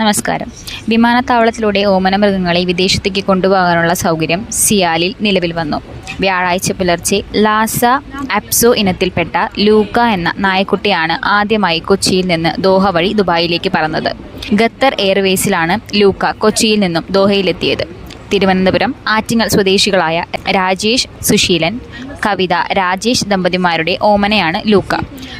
നമസ്കാരം. വിമാനത്താവളത്തിലൂടെ ഓമനമൃഗങ്ങളെ വിദേശത്തേക്ക് കൊണ്ടുപോകാനുള്ള സൗകര്യം സിയാലിൽ നിലവിൽ വന്നു. വ്യാഴാഴ്ച പുലർച്ചെ ലാസ അപ്സോ ഇനത്തിൽപ്പെട്ട ലൂക്ക എന്ന നായക്കുട്ടിയാണ് ആദ്യമായി കൊച്ചിയിൽ നിന്ന് ദോഹ വഴി ദുബായിലേക്ക് പറന്നത്. ഖത്തർ എയർവേസിലാണ് ലൂക്ക കൊച്ചിയിൽ നിന്നും ദോഹയിലെത്തിയത്. തിരുവനന്തപുരം ആറ്റിങ്ങൽ സ്വദേശികളായ രാജേഷ് സുശീലൻ കവിത രാജേഷ് ദമ്പതിമാരുടെ ഓമനയാണ് ലൂക്ക.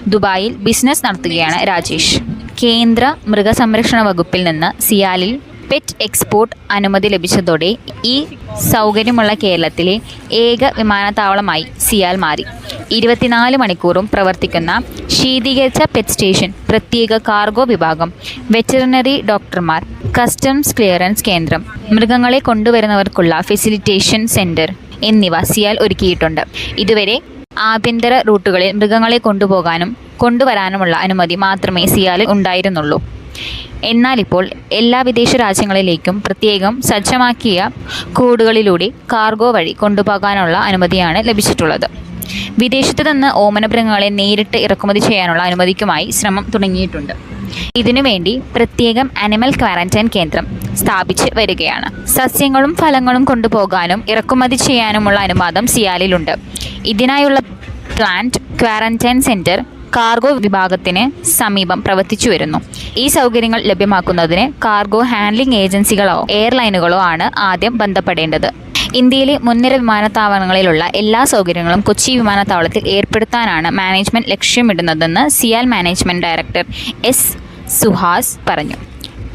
ദുബായിൽ ബിസിനസ് നടത്തുകയാണ് രാജേഷ്. കേന്ദ്ര മൃഗസംരക്ഷണ വകുപ്പിൽ നിന്ന് സിയാലിൽ പെറ്റ് എക്സ്പോർട്ട് അനുമതി ലഭിച്ചതോടെ ഈ സൗകര്യമുള്ള കേരളത്തിലെ ഏക വിമാനത്താവളമായി സിയാൽ മാറി. ഇരുപത്തിനാല് മണിക്കൂറും പ്രവർത്തിക്കുന്ന ശീതീകരിച്ച പെറ്റ് സ്റ്റേഷൻ പ്രത്യേക കാർഗോ വിഭാഗം വെറ്ററിനറി ഡോക്ടർമാർ കസ്റ്റംസ് ക്ലിയറൻസ് കേന്ദ്രം മൃഗങ്ങളെ കൊണ്ടുവരുന്നവർക്കുള്ള ഫെസിലിറ്റേഷൻ സെന്റർ എന്നിവ സിയാൽ ഒരുക്കിയിട്ടുണ്ട്. ഇതുവരെ ആഭ്യന്തര റൂട്ടുകളിൽ മൃഗങ്ങളെ കൊണ്ടുപോകാനും കൊണ്ടുവരാനുമുള്ള അനുമതി മാത്രമേ സിയാലിൽ ഉണ്ടായിരുന്നുള്ളൂ. എന്നാലിപ്പോൾ എല്ലാ വിദേശ രാജ്യങ്ങളിലേക്കും പ്രത്യേകം സജ്ജമാക്കിയ കൂടുകളിലൂടെ കാർഗോ വഴി കൊണ്ടുപോകാനുള്ള അനുമതിയാണ് ലഭിച്ചിട്ടുള്ളത്. വിദേശത്ത് നിന്ന് ഓമനമൃഗങ്ങളെ നേരിട്ട് ഇറക്കുമതി ചെയ്യാനുള്ള അനുമതിക്കുമായി ശ്രമം തുടങ്ങിയിട്ടുണ്ട്. ഇതിനുവേണ്ടി പ്രത്യേകം അനിമൽ ക്വാറന്റൈൻ കേന്ദ്രം സ്ഥാപിച്ച് വരികയാണ്. സസ്യങ്ങളും ഫലങ്ങളും കൊണ്ടുപോകാനും ഇറക്കുമതി ചെയ്യാനുമുള്ള അനുവാദം സിയാലിലുണ്ട്. ഇതിനായുള്ള പ്ലാന്റ് ക്വാറന്റൈൻ സെന്റർ കാർഗോ വിഭാഗത്തിന് സമീപം പ്രവർത്തിച്ചു വരുന്നു. ഈ സൗകര്യങ്ങൾ ലഭ്യമാക്കുന്നതിന് കാർഗോ ഹാൻഡ്ലിംഗ് ഏജൻസികളോ എയർലൈനുകളോ ആണ് ആദ്യം ബന്ധപ്പെടേണ്ടത്. ഇന്ത്യയിലെ മുൻനിര വിമാനത്താവളങ്ങളിലുള്ള എല്ലാ സൗകര്യങ്ങളും കൊച്ചി വിമാനത്താവളത്തിൽ ഏർപ്പെടുത്താനാണ് മാനേജ്മെന്റ് ലക്ഷ്യമിടുന്നതെന്ന് CIAL management director S Suhas പറഞ്ഞു.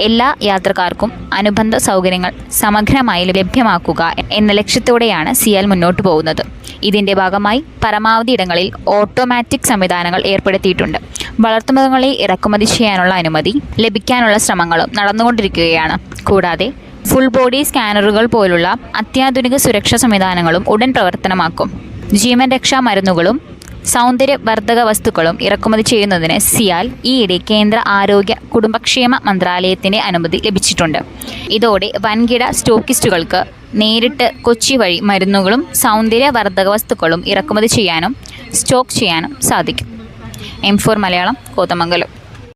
എല്ലാ യാത്രക്കാർക്കും അനുബന്ധ സൗകര്യങ്ങൾ സമഗ്രമായി ലഭ്യമാക്കുക എന്ന ലക്ഷ്യത്തോടെയാണ് സിയാൽ മുന്നോട്ട് പോകുന്നത്. ഇതിന്റെ ഭാഗമായി പരമാവധി ഇടങ്ങളിൽ ഓട്ടോമാറ്റിക് സംവിധാനങ്ങൾ ഏർപ്പെടുത്തിയിട്ടുണ്ട്. വളർത്തുമൃഗങ്ങളെ ഇറക്കുമതി ചെയ്യാനുള്ള അനുമതി ലഭിക്കാനുള്ള ശ്രമങ്ങളും നടന്നുകൊണ്ടിരിക്കുകയാണ്. കൂടാതെ ഫുൾ ബോഡി സ്കാനറുകൾ പോലുള്ള അത്യാധുനിക സുരക്ഷാ സംവിധാനങ്ങളും ഉടൻ പ്രവർത്തനമാക്കും. ജീവൻ രക്ഷാ മരുന്നുകളും സൗന്ദര്യവർദ്ധക വസ്തുക്കളും ഇറക്കുമതി ചെയ്യുന്നതിന് സിയാൽ ഈയിടെ കേന്ദ്ര ആരോഗ്യ കുടുംബക്ഷേമ മന്ത്രാലയത്തിന്റെ അനുമതി ലഭിച്ചിട്ടുണ്ട്. ഇതോടെ വൻകിട സ്റ്റോക്കിസ്റ്റുകൾക്ക് നേരിട്ട് കൊച്ചി വഴി മരുന്നുകളും സൗന്ദര്യവർദ്ധക വസ്തുക്കളും ഇറക്കുമതി ചെയ്യാനും സ്റ്റോക്ക് ചെയ്യാനും സാധിക്കും. M four Malayalam Kothamangalam.